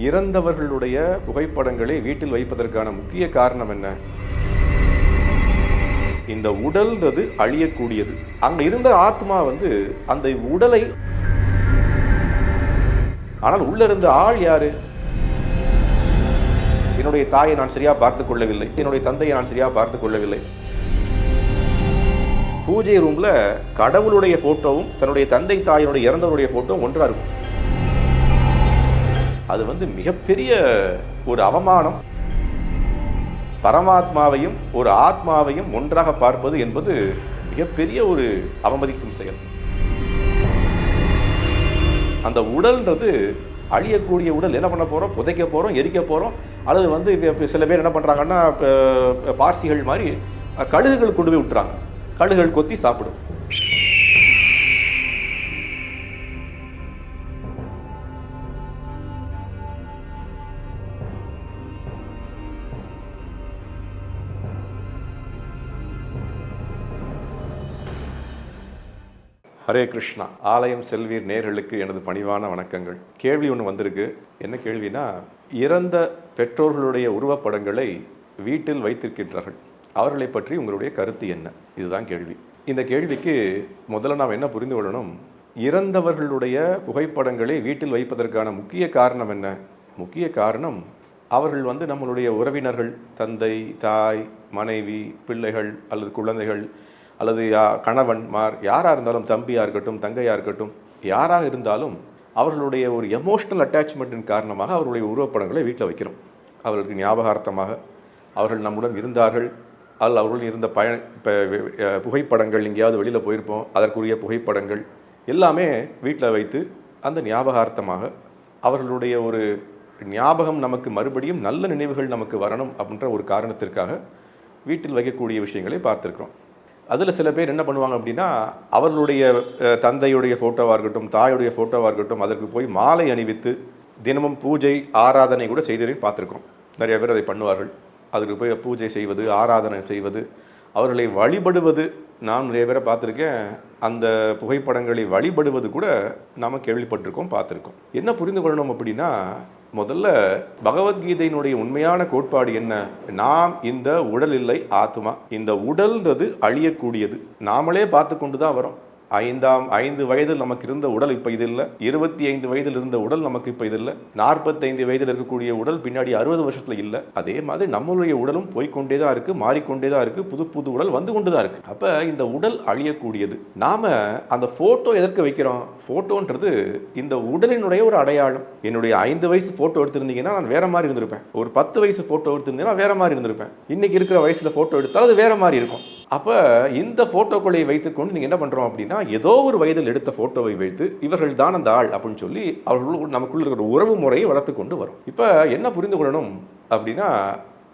இறந்தவர்களுடைய புகைப்படங்களை வீட்டில் வைப்பதற்கான முக்கிய காரணம் என்ன? இந்த உடல்ன்றது அழியக்கூடியது. அங்க இருந்த ஆத்மா வந்து அந்த உடலை ஆனால் உள்ள இருந்த ஆள் யாரு? என்னுடைய தாயை நான் சரியா பார்த்துக் கொள்ளவில்லை. என்னுடைய தந்தையை நான் சரியா பார்த்துக் கொள்ளவில்லை. பூஜை ரூம்ல கடவுளுடைய போட்டோவும் தன்னுடைய தந்தை தாயினுடைய இறந்தவருடைய போட்டோவும் ஒன்றா இருக்கும். அது வந்து மிகப்பெரிய ஒரு அவமானம். பரமாத்மாவையும் ஒரு ஆத்மாவையும் ஒன்றாக பார்ப்பது என்பது மிகப்பெரிய ஒரு அவமதிக்கும் செயல். அந்த உடல்ன்றது அழியக்கூடிய உடல். என்ன பண்ண போகிறோம் புதைக்க போகிறோம் எரிக்க போகிறோம் அல்லது வந்து சில பேர் என்ன பண்ணுறாங்கன்னா பார்சிகள் மாதிரி கழுகுகள் கொண்டு போய் விட்டுறாங்க. கழுகுகள் கொத்தி சாப்பிடும். ஹரே கிருஷ்ணா. ஆலயம் செல்வீர் நேர்களுக்கு எனது பணிவான வணக்கங்கள். கேள்வி ஒன்று வந்திருக்கு. என்ன கேள்வினா இறந்த பெற்றோர்களுடைய உருவப்படங்களை வீட்டில் வைத்திருக்கின்றார்கள். அவர்களை பற்றி உங்களுடைய கருத்து என்ன? இதுதான் கேள்வி. இந்த கேள்விக்கு முதல்ல நாம் என்ன புரிந்து கொள்ளணும்? இறந்தவர்களுடைய புகைப்படங்களை வீட்டில் வைப்பதற்கான முக்கிய காரணம் என்ன? முக்கிய காரணம் அவர்கள் வந்து நம்மளுடைய உறவினர்கள் தந்தை தாய் மனைவி பிள்ளைகள் அல்லது குழந்தைகள் அல்லது யா கணவன்மார் யாராக இருந்தாலும் தம்பியாக இருக்கட்டும் தங்கையாக இருக்கட்டும் யாராக இருந்தாலும் அவர்களுடைய ஒரு எமோஷ்னல் அட்டாச்மெண்ட்டின் காரணமாக அவர்களுடைய உருவப்படங்களை வீட்டில் வைக்கிறோம். அவர்களுக்கு ஞாபகார்த்தமாக அவர்கள் நம்முடன் இருந்தார்கள். அதில் அவர்களுடன் இருந்த பய இப்போ புகைப்படங்கள் எங்கேயாவது வெளியில் போயிருப்போம். அதற்குரிய புகைப்படங்கள் எல்லாமே வீட்டில் வைத்து அந்த ஞாபகார்த்தமாக அவர்களுடைய ஒரு ஞாபகம் நமக்கு மறுபடியும் நல்ல நினைவுகள் நமக்கு வரணும் அப்படின்ற ஒரு காரணத்திற்காக வீட்டில் வைக்கக்கூடிய விஷயங்களை பார்த்துருக்கிறோம். அதில் சில பேர் என்ன பண்ணுவாங்க அப்படின்னா அவர்களுடைய தந்தையுடைய ஃபோட்டோவாக இருக்கட்டும் தாயுடைய ஃபோட்டோவாக இருக்கட்டும் அதற்கு போய் மாலை அணிவித்து தினமும் பூஜை ஆராதனை கூட செய்ததையும் பார்த்துருக்கோம். நிறைய பேர் அதை பண்ணுவார்கள். அதற்கு போய் பூஜை செய்வது ஆராதனை செய்வது அவர்களை வழிபடுவது. நான் நிறைய பேரை பார்த்துருக்கேன். அந்த புகைப்படங்களை வழிபடுவது கூட நாம் கேள்விப்பட்டிருக்கோம் பார்த்துருக்கோம். என்ன புரிந்து கொள்ளணும் அப்படின்னா முதல்ல பகவத்கீதையினுடைய உண்மையான கோட்பாடு என்ன? நாம் இந்த உடல் இல்லை ஆத்மா இந்த உடல்ன்றது அழியக்கூடியது. நாமளே பார்த்து கொண்டு தான் வரோம் ஐந்தாம் ஐந்து வயதில் நமக்கு இருந்த உடல் இப்போ இது இல்லை. இருபத்தி ஐந்து வயதில் இருந்த உடல் நமக்கு இப்போ இது இல்லை. நாற்பத்தைந்து வயதில் இருக்கக்கூடிய உடல் பின்னாடி அறுபது வருஷத்தில் இல்லை. அதே மாதிரி நம்மளுடைய உடலும் போய்க்கொண்டே தான் இருக்குது மாறிக்கொண்டே தான் இருக்குது புது புது உடல் வந்து கொண்டு தான் இருக்குது அப்போ இந்த உடல் அழியக்கூடியது. நாம் அந்த ஃபோட்டோ எதற்கு வைக்கிறோம்? ஃபோட்டோன்றது இந்த உடலினுடைய ஒரு அடையாளம். என்னுடைய ஐந்து வயசு ஃபோட்டோ எடுத்திருந்தீங்கன்னா நான் வேற மாதிரி இருந்திருப்பேன். ஒரு பத்து வயசு ஃபோட்டோ எடுத்திருந்தீங்கன்னா வேற மாதிரி இருந்திருப்பேன். இன்னைக்கு இருக்கிற வயசில் ஃபோட்டோ எடுத்தால் அது வேற மாதிரி இருக்கும். அப்போ இந்த ஃபோட்டோக்களை வைத்துக்கொண்டு நீங்கள் என்ன பண்ணுறோம் அப்படின்னா ஏதோ ஒரு வயதில் எடுத்த ஃபோட்டோவை வைத்து இவர்கள் தான் அந்த ஆள் அப்படின்னு சொல்லி அவர்கள் நமக்குள்ள இருக்கிற உறவு முறையை வளர்த்து கொண்டு வரும். இப்போ என்ன புரிந்து கொள்ளணும் அப்படின்னா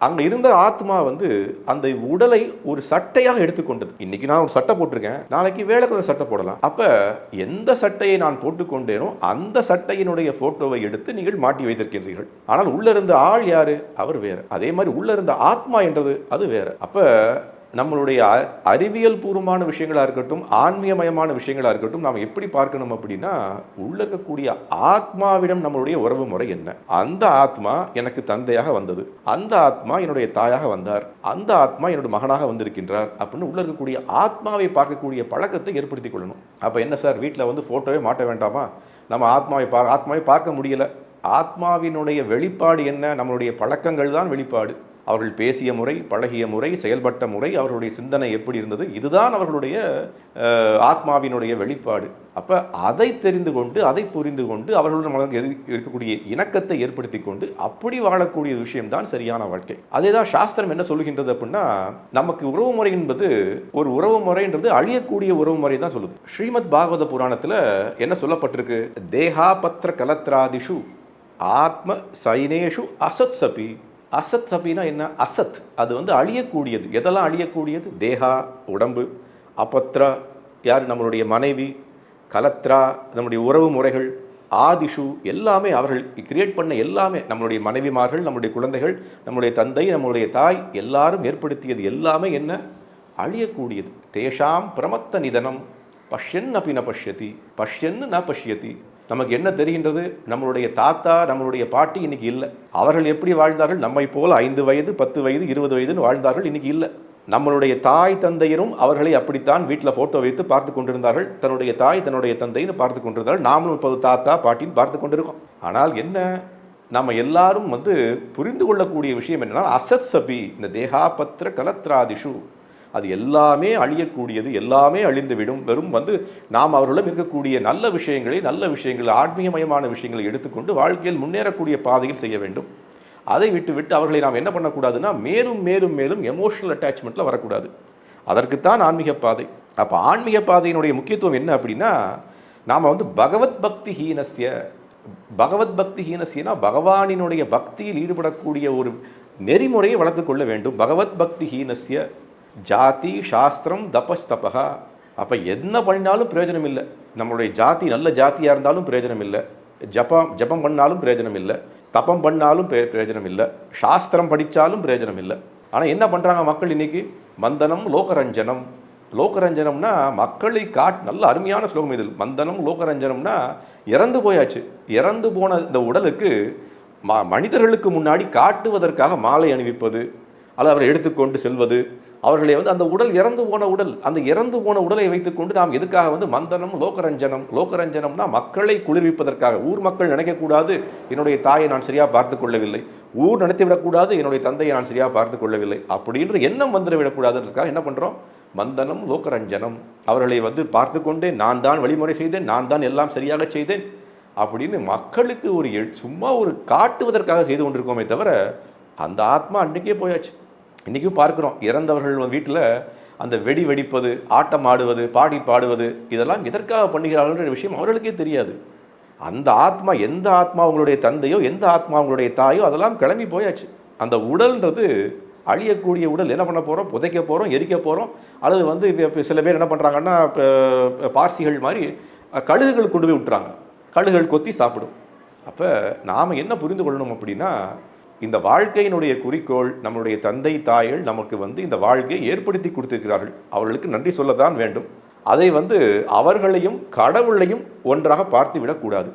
அங்கே இருந்த ஆத்மா வந்து அந்த உடலை ஒரு சட்டையாக எடுத்துக்கொண்டது இன்னைக்கு நான் ஒரு சட்டை போட்டிருக்கேன். நாளைக்கு வேலை கலர் சட்டை போடலாம். அப்போ எந்த சட்டையை நான் போட்டுக்கொண்டேனோ அந்த சட்டையினுடைய ஃபோட்டோவை எடுத்து நீங்கள் மாட்டி வைத்திருக்கின்றீர்கள். ஆனால் உள்ளே இருந்த ஆள் யாரு? அவர் வேறு. அதே மாதிரி உள்ளே இருந்த ஆத்மா என்றது அது வேறு. அப்போ நம்மளுடைய அ- அறிவியல் பூர்வமான விஷயங்களாக இருக்கட்டும் ஆன்மீகமயமான விஷயங்களாக இருக்கட்டும் நாம் எப்படி பார்க்கணும் அப்படின்னா உள்ள இருக்கக்கூடிய ஆத்மாவிடம் நம்மளுடைய உறவு முறை என்ன? அந்த ஆத்மா எனக்கு தந்தையாக வந்தது. அந்த ஆத்மா என்னுடைய தாயாக வந்தார். அந்த ஆத்மா என்னோட மகனாக வந்திருக்கின்றார் அப்படின்னு உள்ள இருக்கக்கூடிய ஆத்மாவை பார்க்கக்கூடிய பழக்கத்தை ஏற்படுத்திக் கொள்ளணும். அப்போ என்ன சார் வீட்டில் வந்து ஃபோட்டோவே மாட்ட வேண்டாமா? நம்ம ஆத்மாவை பா ஆத்மாவை பார்க்க முடியல. ஆத்மாவினுடைய வெளிப்பாடு என்ன? நம்மளுடைய பழக்கங்கள் தான் வெளிப்பாடு. அவர்கள் பேசிய முறை பழகிய முறை செயல்பட்ட முறை அவர்களுடைய சிந்தனை எப்படி இருந்தது? இதுதான் அவர்களுடைய ஆத்மாவினுடைய வெளிப்பாடு. அப்போ அதை தெரிந்து கொண்டு அதை புரிந்து கொண்டு அவர்களுடன் இருக்கக்கூடிய இணக்கத்தை ஏற்படுத்தி கொண்டு அப்படி வாழக்கூடிய விஷயம்தான் சரியான வாழ்க்கை. அதே தான் சாஸ்திரம் என்ன சொல்லுகின்றது அப்படின்னா நமக்கு உறவு முறை என்பது ஒரு உறவு முறைன்றது அழியக்கூடிய உறவு முறை தான் சொல்லுது. ஸ்ரீமத் பாகவத புராணத்தில் என்ன சொல்லப்பட்டிருக்கு? தேகாபத்திர கலத்ராதிஷு ஆத்ம சைனேஷு அசத் சபி அசத் சபினா என்ன? அசத். அது வந்து அழியக்கூடியது. எதெல்லாம் அழியக்கூடியது? தேகா உடம்பு அபத்ரா யார்? நம்மளுடைய மனைவி கலத்ரா நம்முடைய உறவு முறைகள் ஆதிஷு எல்லாமே அவர்கள் கிரியேட் பண்ண எல்லாமே நம்மளுடைய மனைவிமார்கள் நம்முடைய குழந்தைகள் நம்முடைய தந்தை நம்மளுடைய தாய் எல்லாரும் ஏற்படுத்தியது எல்லாமே என்ன? அழியக்கூடியது. தேஷாம் பிரமத்த நிதனம். பஷ்யன் அப்பி பஷ்யதி. பஷ்யன்னு ந பஷ்யதி. நமக்கு என்ன தெரிகின்றது? நம்மளுடைய தாத்தா நம்மளுடைய பாட்டி இன்னைக்கு இல்லை. அவர்கள் எப்படி வாழ்ந்தார்கள்? நம்மை போல் ஐந்து வயது பத்து வயது இருபது வயதுன்னு வாழ்ந்தார்கள் இன்னைக்கு இல்லை. நம்மளுடைய தாய் தந்தையரும் அவர்களை அப்படித்தான் வீட்டில் ஃபோட்டோ வைத்து பார்த்து கொண்டிருந்தார்கள். தன்னுடைய தாய் தன்னுடைய தந்தைன்னு பார்த்து கொண்டிருந்தார்கள். நாமளும் இப்போது தாத்தா பாட்டின்னு பார்த்து கொண்டிருக்கோம். ஆனால் என்ன? நம்ம எல்லாரும் வந்து புரிந்து கொள்ளக்கூடிய விஷயம் என்னென்னா அசத் சபி இந்த தேகாபத்திர கலத்ராதிஷு. அது எல்லாமே அழியக்கூடியது எல்லாமே அழிந்துவிடும். வெறும் வந்து நாம் அவர்களிடம் இருக்கக்கூடிய நல்ல விஷயங்களை நல்ல விஷயங்கள் ஆன்மீகமயமான விஷயங்களை எடுத்துக்கொண்டு வாழ்க்கையில் முன்னேறக்கூடிய பாதையில் செய்ய வேண்டும். அதை விட்டுவிட்டு அவர்களை நாம் என்ன பண்ணக்கூடாதுன்னா மேலும் மேலும் மேலும் எமோஷனல் அட்டாச்மெண்ட்டில் வரக்கூடாது. அதற்குத்தான் ஆன்மீக பாதை. அப்போ ஆன்மீக பாதையினுடைய முக்கியத்துவம் என்ன அப்படின்னா நாம் வந்து பகவத் பக்தி ஹீனஸ்ய பகவத் பக்தி ஹீனஸ்யனா பகவானினுடைய பக்தியில் ஈடுபடக்கூடிய ஒரு நெறிமுறையை வளர்த்துக்கொள்ள வேண்டும். பகவத் பக்தி ஹீனஸ்ய ஜாதி சாஸ்திரம் தபஸ்தபா அப்போ என்ன பண்ணினாலும் பிரயோஜனம் இல்லை நம்மளுடைய ஜாதி நல்ல ஜாதியாக இருந்தாலும் பிரயோஜனம் இல்லை ஜபம் ஜபம் பண்ணாலும் பிரயோஜனம் இல்லை தபம் பண்ணாலும் பிரயோஜனம் இல்லை சாஸ்திரம் படித்தாலும் பிரயோஜனம் இல்லை ஆனால் என்ன பண்ணுறாங்க மக்கள் இன்னைக்கு? மந்தனம் லோகரஞ்சனம். லோகரஞ்சனம்னா மக்களை காட் நல்ல அருமையான ஸ்லோகம் இதில் மந்தனம் லோகரஞ்சனம்னா இறந்து போயாச்சு. இறந்து போன இந்த உடலுக்கு ம மனிதர்களுக்கு முன்னாடி காட்டுவதற்காக மாலை அணிவிப்பது. அல்லது அவரை எடுத்துக்கொண்டு செல்வது அவர்களை வந்து அந்த உடல் இறந்து போன உடல் அந்த இறந்து போன உடலை வைத்துக்கொண்டு நாம் எதுக்காக வந்து மந்தனம் லோகரஞ்சனம் லோகரஞ்சனம்னா மக்களை குளிர்விப்பதற்காக. ஊர் மக்கள் நினைக்கக்கூடாது என்னுடைய தாயை நான் சரியாக பார்த்து கொள்ளவில்லை. ஊர் நினைத்து விடக்கூடாது என்னுடைய தந்தையை நான் சரியாக பார்த்து கொள்ளவில்லை. அப்படின்ற எண்ணம் வந்துடவிடக்கூடாதுன்றதுக்காக என்ன பண்ணுறோம் மந்தனம் லோகரஞ்சனம். அவர்களை வந்து பார்த்து கொண்டே நான் தான் வழிமுறை செய்தேன் நான் தான் எல்லாம் சரியாக செய்தேன் அப்படின்னு மக்களுக்கு ஒரு எ- சும்மா ஒரு காட்டுவதற்காக செய்து கொண்டிருக்கோமே தவிர அந்த ஆத்மா அன்றைக்கே போயாச்சு. இன்றைக்கும் பார்க்குறோம் இறந்தவர்கள் வீட்டில் அந்த வெடி வெடிப்பது ஆட்டம் ஆடுவது பாடி பாடுவது இதெல்லாம் எதற்காக பண்ணுகிறார்கள்ன்ற விஷயம் அவர்களுக்கே தெரியாது. அந்த ஆத்மா எந்த ஆத்மா அவங்களுடைய தந்தையோ எந்த ஆத்மா அவங்களுடைய தாயோ அதெல்லாம் கிளம்பி போயாச்சு. அந்த உடல்ன்றது அழியக்கூடிய உடல். என்ன பண்ண போகிறோம் புதைக்க போகிறோம் எரிக்க போகிறோம் அல்லது வந்து இப்போ சில பேர் என்ன பண்ணுறாங்கன்னா பார்சிகள் மாதிரி கழுகுகள் கொண்டு போய் விட்டுறாங்க. கழுகுகள் கொத்தி சாப்பிடும். அப்போ நாம் என்ன புரிந்து கொள்ளணும் அப்படின்னா இந்த வாழ்க்கையினுடைய குறிக்கோள் நம்மளுடைய தந்தை தாய்கள் நமக்கு வந்து இந்த வாழ்க்கையை ஏற்படுத்தி கொடுத்திருக்கிறார்கள். அவர்களுக்கு நன்றி சொல்லத்தான் வேண்டும். அதை வந்து அவர்களையும் கடவுளையும் ஒன்றாக பார்த்து விடக்கூடாது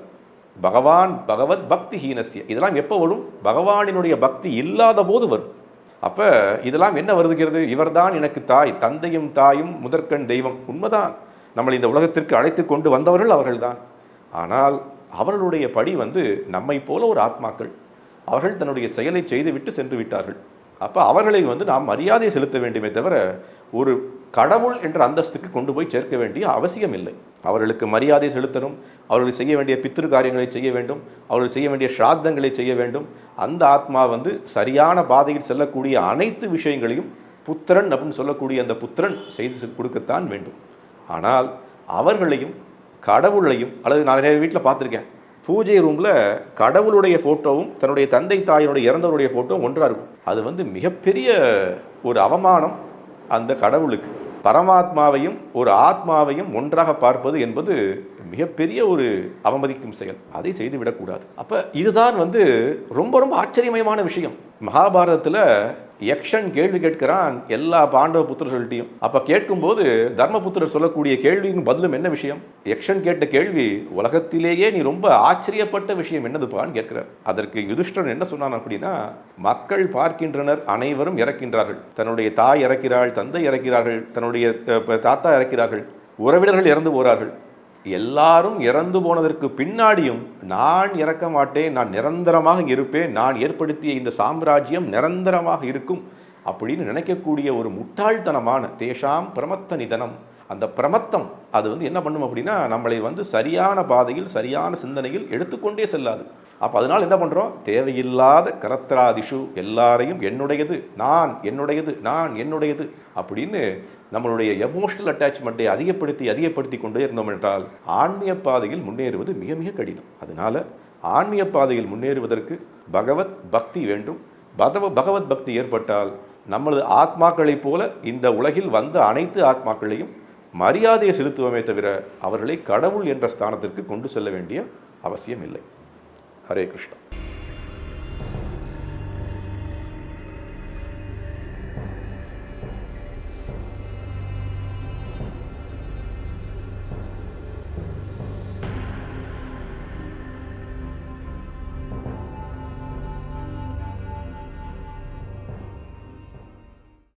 பகவான் பகவத் பக்தி ஹீனஸ்ய. இதெல்லாம் எப்போ வரும்? பகவானினுடைய பக்தி இல்லாத போது வரும். அப்போ இதெல்லாம் என்ன வருதுகிறது இவர்தான் எனக்கு தாய். தந்தையும் தாயும் முதற்கண் தெய்வம். உண்மைதான். நம்மளை இந்த உலகத்திற்கு அழைத்து கொண்டு வந்தவர்கள் அவர்கள்தான். ஆனால் அவர்களுடைய படி வந்து நம்மை போல ஒரு ஆத்மாக்கள். அவர்கள் தன்னுடைய செயலை செய்துவிட்டு சென்று விட்டார்கள் அப்போ அவர்களை வந்து நாம் மரியாதை செலுத்த வேண்டுமே தவிர ஒரு கடவுள் என்ற அந்தஸ்துக்கு கொண்டு போய் சேர்க்க வேண்டிய அவசியம் இல்லை. அவர்களுக்கு மரியாதை செலுத்தணும் அவர்கள் செய்ய வேண்டிய பித்திரு காரியங்களை செய்ய வேண்டும் அவர்கள் செய்ய வேண்டிய ஸ்ராத்தங்களை செய்ய வேண்டும். அந்த ஆத்மா வந்து சரியான பாதையில் செல்லக்கூடிய அனைத்து விஷயங்களையும் புத்திரன் அப்படின்னு சொல்லக்கூடிய அந்த புத்திரன் செய்து கொடுக்கத்தான் வேண்டும். ஆனால் அவர்களையும் கடவுளையும் அல்லது நான் நிறைய வீட்டில் பார்த்துருக்கேன் பூஜை ரூமில் கடவுளுடைய ஃபோட்டோவும் தன்னுடைய தந்தை தாயினுடைய இறந்தவருடைய ஃபோட்டோவும் ஒன்றாக இருக்கும். அது வந்து மிகப்பெரிய ஒரு அவமானம் அந்த கடவுளுக்கு. பரமாத்மாவையும் ஒரு ஆத்மாவையும் ஒன்றாக பார்ப்பது என்பது மிகப்பெரிய ஒரு அவமதிக்கும் செயல். அதை செய்து விடக்கூடாது. அப்போ இதுதான் வந்து ரொம்ப ரொம்ப ஆச்சரியமயமான விஷயம். மகாபாரதத்தில் யக்ஷன் கேள்வி கேட்கிறான் எல்லா பாண்டவ புத்திரர்கள்ட்டையும் அப்போ கேட்கும்போது தர்மபுத்திரர் சொல்லக்கூடிய கேள்வியும் பதிலும் என்ன விஷயம்? யக்ஷன் கேட்ட கேள்வி உலகத்திலேயே நீ ரொம்ப ஆச்சரியப்பட்ட விஷயம் என்னதுப்பான்னு கேட்கிறார். அதற்கு யுதிஷ்டன் என்ன சொன்னான் அப்படின்னா மக்கள் பார்க்கின்றனர் அனைவரும் இறக்கின்றார்கள். தன்னுடைய தாய் இறக்கிறாள் தந்தை இறக்கிறார்கள் தன்னுடைய தாத்தா இறக்கிறார்கள் உறவினர்கள் இறந்து போகிறார்கள் எல்லாரும் இறந்து போனதற்கு பின்னாடியும் நான் இறக்க மாட்டேன் நான் நிரந்தரமாக இருப்பேன் நான் ஏற்படுத்திய இந்த சாம்ராஜ்யம் நிரந்தரமாக இருக்கும் அப்படின்னு நினைக்கக்கூடிய ஒரு முட்டாள்தனமான தேஷாம் பிரமத்த நிதனம் அந்த பிரமத்தம் அது வந்து என்ன பண்ணும் அப்படின்னா நம்மளை வந்து சரியான பாதையில் சரியான சிந்தனையில் எடுத்துக்கொண்டே செல்லாது. அப்போ அதனால் என்ன பண்ணுறோம் தேவையில்லாத கரத்ராதிஷு எல்லாரையும் என்னுடையது நான் என்னுடையது நான் என்னுடையது அப்படின்னு நம்மளுடைய எமோஷனல் அட்டாச்மெண்ட்டை அதிகப்படுத்தி அதிகப்படுத்தி கொண்டே இருந்தோம் என்றால் ஆன்மீக பாதையில் முன்னேறுவது மிக மிக கடினம். அதனால் ஆன்மீக பாதையில் முன்னேறுவதற்கு பகவத் பக்தி வேண்டும். பகவ பகவத் பக்தி ஏற்பட்டால் நம்மளது ஆத்மாக்களைப் போல இந்த உலகில் வந்த அனைத்து ஆத்மாக்களையும் மரியாதையை செலுத்துவோமே தவிர அவர்களை கடவுள் என்ற ஸ்தானத்திற்கு கொண்டு செல்ல வேண்டிய அவசியம் இல்லை. ஹரே கிருஷ்ணா